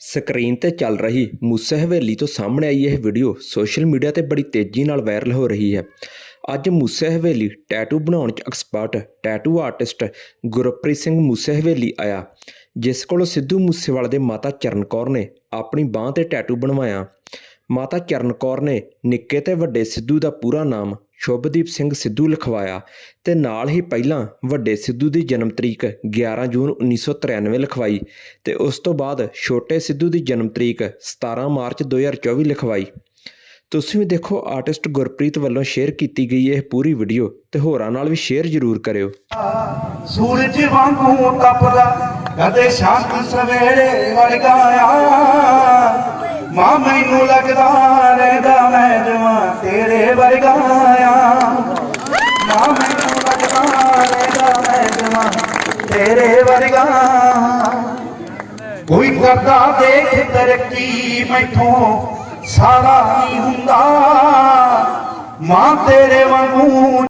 Screen ਤੇ ਚੱਲ ਰਹੀ ਮੂਸੇ ਹਵੇਲੀ ਤੋਂ ਸਾਹਮਣੇ ਆਈ ਇਹ ਵੀਡੀਓ ਸੋਸ਼ਲ ਮੀਡੀਆ ਤੇ ਬੜੀ ਤੇਜ਼ੀ ਨਾਲ ਵਾਇਰਲ ਹੋ ਰਹੀ ਹੈ। ਅੱਜ ਮੂਸੇ ਹਵੇਲੀ ਟੈਟੂ ਬਣਾਉਣ 'ਚ expert, tattoo artist Gurpreet Singh Moose Haveli ਆਇਆ, ਜਿਸ ਕੋਲੋਂ ਸਿੱਧੂ ਮੂਸੇਵਾਲੇ ਦੇ ਮਾਤਾ ਚਰਨ ਕੌਰ ਨੇ ਆਪਣੀ ਬਾਹ ਤੇ ਟੈਟੂ ਬਣਵਾਇਆ। ਮਾਤਾ ਚਰਨ ਕੌਰ ਨੇ ਨਿੱਕੇ ਤੇ ਵੱਡੇ ਸਿੱਧੂ ਦਾ ਪੂਰਾ ਨਾਮ ਸ਼ੁਭਦੀਪ ਸਿੰਘ ਸਿੱਧੂ ਲਿਖਵਾਇਆ ਤੇ ਨਾਲ ਹੀ ਪਹਿਲਾਂ ਵੱਡੇ ਸਿੱਧੂ ਦੀ ਜਨਮ ਤਰੀਕ 11 ਜੂਨ 1993 ਲਿਖਵਾਈ ਤੇ ਉਸ ਤੋਂ ਬਾਅਦ ਛੋਟੇ ਸਿੱਧੂ ਦੀ ਜਨਮ ਤਰੀਕ 17 ਮਾਰਚ 2024 ਲਿਖਵਾਈ। ਤੁਸੀਂ ਵੀ ਦੇਖੋ ਆਰਟਿਸਟ ਗੁਰਪ੍ਰੀਤ ਵੱਲੋਂ ਸ਼ੇਅਰ ਕੀਤੀ ਗਈ ਇਹ ਪੂਰੀ ਵੀਡੀਓ ਤੇ ਹੋਰਾਂ ਨਾਲ ਵੀ ਸ਼ੇਅਰ ਜ਼ਰੂਰ ਕਰਿਓ। ਸੂਰਜ ਵਾਂਗੂ ਤਪਦਾ ਕਦੇ ਸ਼ਾਂਤ ਸਵੇਰੇ ਵਰਗਾ ਆ। ਮਾਂ ਮੈਨੂੰ ਲੱਗਦਾ ਰਹਿੰਦਾ ਤੇਰੇ ਵਰਗਾ ਮੈਨੂੰ ਲੱਗਦਾ ਮੈਂ ਜਵਾਂ ਤੇਰੇ ਵਰਗਾ। ਕੋਈ ਕਰਦਾ ਦੇਖ ਤਰੱਕੀ ਮੈਥੋਂ, ਸਾਰਾ ਨਹੀਂ ਹੁੰਦਾ। ਮਾਂ ਤੇਰੇ ਵਾਂਗੂ